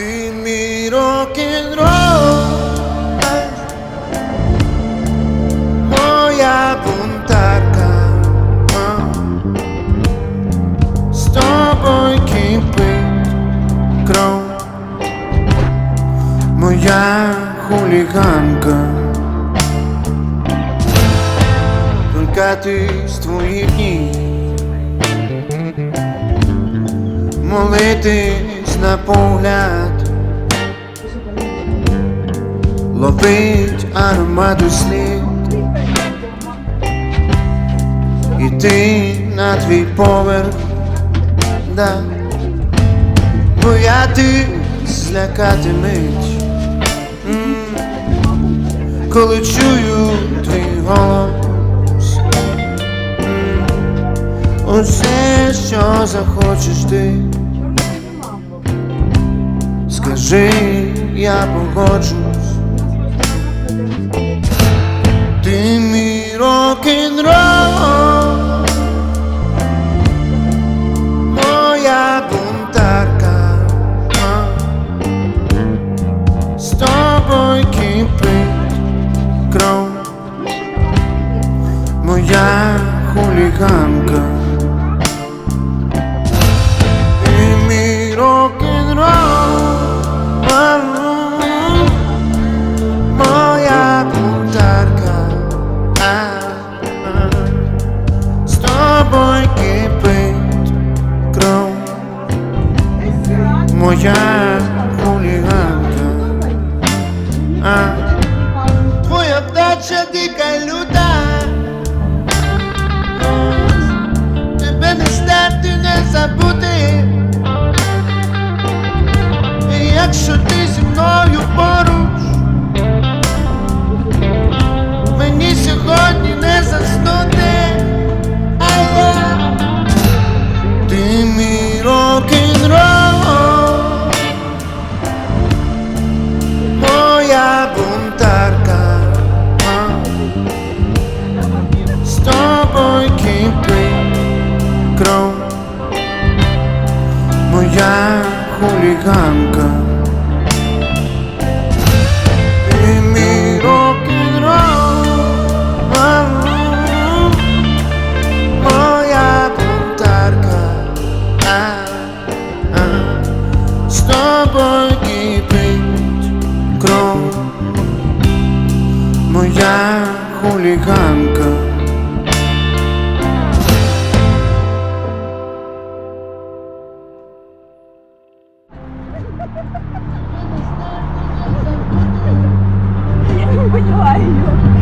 Ти мій рок-н-рол Моя бунтарка. З тобою кипить кров Моя хуліганка Только ти з твоїх ніг Молитись на погляд Ловить аромату слід Іти на твій поверх да. Бояти злякати мить. Коли чую твій голос. Усе, що захочеш ти Скажи, я погоджусь. Ти мій рок-н-рол. Моя бунтарка. З тобою кипить кров. Моя хуліганка Моя хуліганка а. Твоя вдача дика люта Моя хуліганка Ти мій. Моя бунтарка. З тобою кипить кров Моя хуліганка поняла ее.